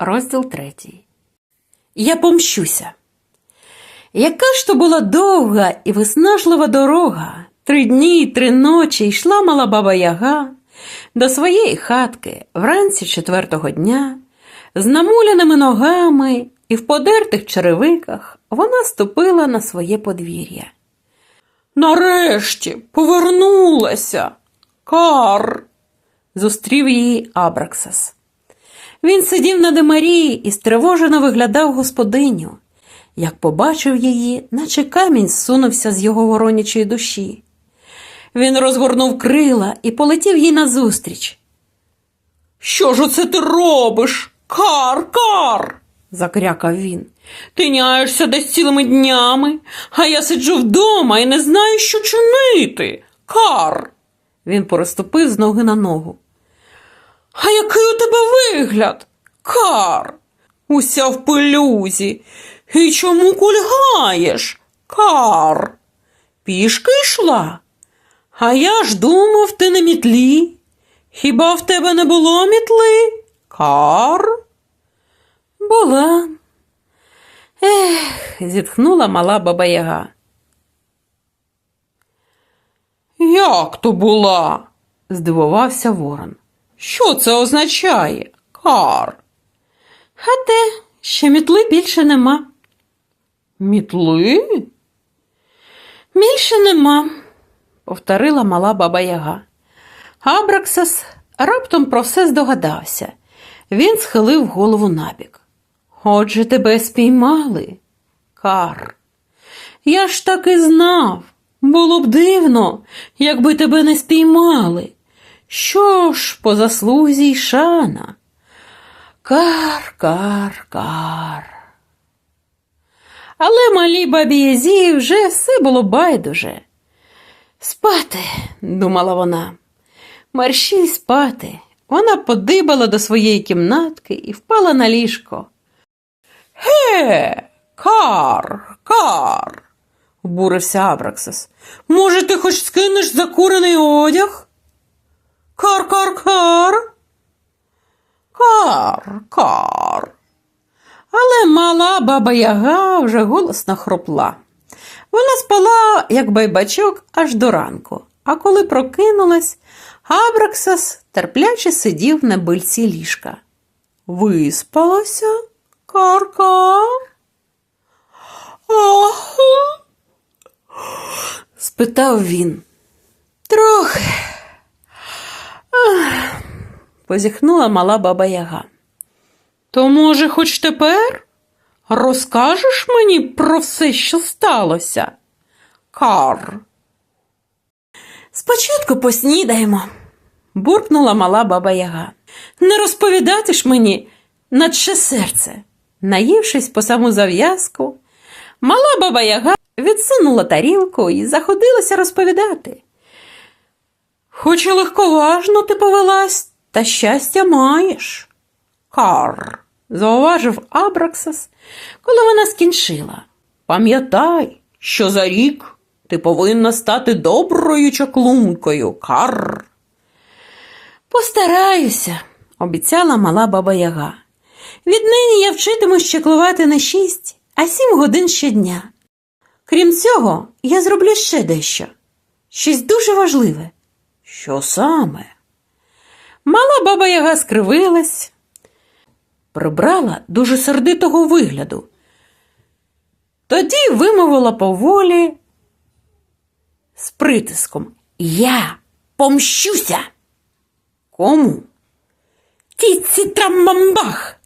розділ третій. Я помщуся. Яка ж то була довга і виснажлива дорога. Три дні й три ночі йшла мала баба Яга до своєї хатки вранці четвертого дня, з намуляними ногами і в подертих черевиках вона ступила на своє подвір'я. Нарешті повернулася. Кар. зустрів її Абраксас. Він сидів на демарі і стривожено виглядав господиню. Як побачив її, наче камінь зсунувся з його воронячої душі. Він розгорнув крила і полетів їй назустріч. Що ж оце ти робиш? Кар, кар. закрякав він. Ти няєшся десь цілими днями, а я сиджу вдома і не знаю, що чинити. Кар. Він переступив з ноги на ногу. А який у тебе вигляд? Кар. Уся в пилюзі. І чому кульгаєш? Кар. Пішки йшла. А я ж думав, ти на мітлі. Хіба в тебе не було мітли? Кар? Була. Ех, зітхнула мала баба Яга. Як то була? здивувався ворон. Що це означає? Кар. А те, що мітли більше нема. Мітли? Більше нема, повторила мала баба Яга. Абраксас раптом про все здогадався. Він схилив голову набік. Отже, тебе спіймали, Кар. Я ж так і знав. Було б дивно, якби тебе не спіймали. Що ж, по заслузі й шана. Кар, кар, кар. Але малій бабі Язі вже все було байдуже. Спати, думала вона. Маршій спати. Вона подибала до своєї кімнатки і впала на ліжко. Ге, кар, кар, обурився Абраксас. Може, ти хоч скинеш закурений одяг? Кар, кар, кар. Кар, кар. Але мала баба Яга вже голосно хропла. Вона спала, як байбачок, аж до ранку, а коли прокинулась, Абраксас терпляче сидів на бильці ліжка. Виспалася, каркар? Ах. спитав він. Трохи. Позіхнула мала баба Яга. То, може, хоч тепер розкажеш мені про все, що сталося? Кар. Спочатку поснідаємо, буркнула мала баба Яга. Не розповідати ж мені наче серце. Наївшись по саму зав'язку, мала баба Яга відсунула тарілку і заходилася розповідати. Хоч і легковажно ти повелась, та щастя маєш. Кар, зауважив Абраксас, коли вона скінчила. Пам'ятай, що за рік ти повинна стати доброю чаклункою, кар. Постараюся, обіцяла мала баба Яга. Віднині я вчитимусь чаклувати не шість, а сім годин щодня. Крім цього, я зроблю ще дещо. Щось дуже важливе. Що саме? Мала баба Яга скривилась, прибрала дуже сердитого вигляду. Тоді вимовила поволі з притиском Я помщуся. Кому? Тітці трамбамбах.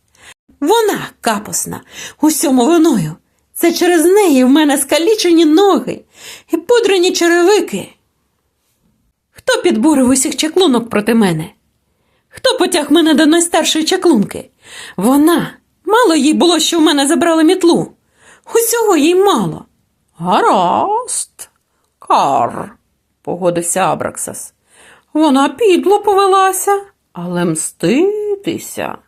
Вона капосна, усьому виною. Це через неї в мене скалічені ноги і пудрені черевики. Хто підбурив усіх чаклунок проти мене? Хто потяг мене до найстаршої чаклунки? Вона. Мало їй було, що в мене забрали мітлу. Усього їй мало. Гаразд, кар, погодився Абраксас. Вона підло повелася, але мститися.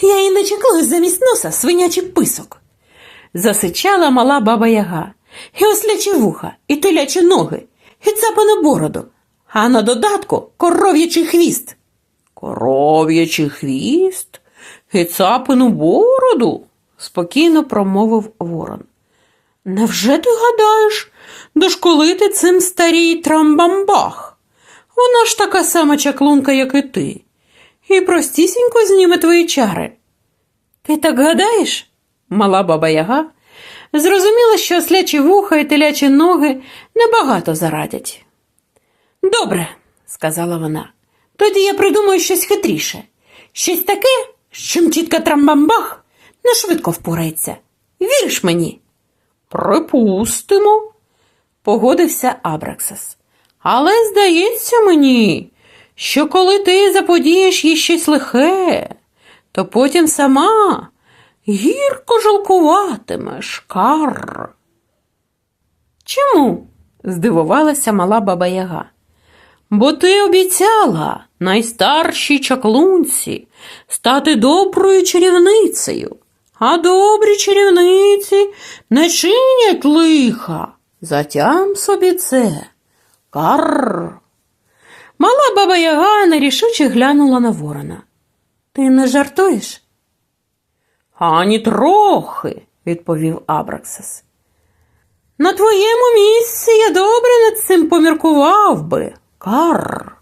Я і не чеклую замість носа свинячий писок. Засичала мала баба Яга, і ослячі вуха, і телячі ноги, і цапану бороду, а на додатку коров'ячий хвіст. Коров'ячий хвіст? і цапину бороду, спокійно промовив ворон. Невже ти гадаєш, дошколити цим старій трамбамбах? Вона ж така сама чаклунка, як і ти, і простісінько зніме твої чари. Ти так гадаєш? Мала баба Яга зрозуміла, що ослячі вуха і телячі ноги небагато зарадять. Добре, сказала вона. Тоді я придумаю щось хитріше. Щось таке, з чим тітка Трамбамбах не швидко впорається. Віриш мені? Припустимо, погодився Абраксас. Але здається мені, що коли ти заподієш їй щось лихе, то потім сама гірко жалкуватимеш, кар. Чому? здивувалася мала баба Яга. Бо ти обіцяла найстаршій чаклунці стати доброю чарівницею, а добрі чарівниці не чинять лиха. Затям собі це. Карр. Мала баба Яга нерішуче глянула на ворона. Ти не жартуєш? Ані трохи, відповів Абраксас. На твоєму місці я добре над цим поміркував би. Карр.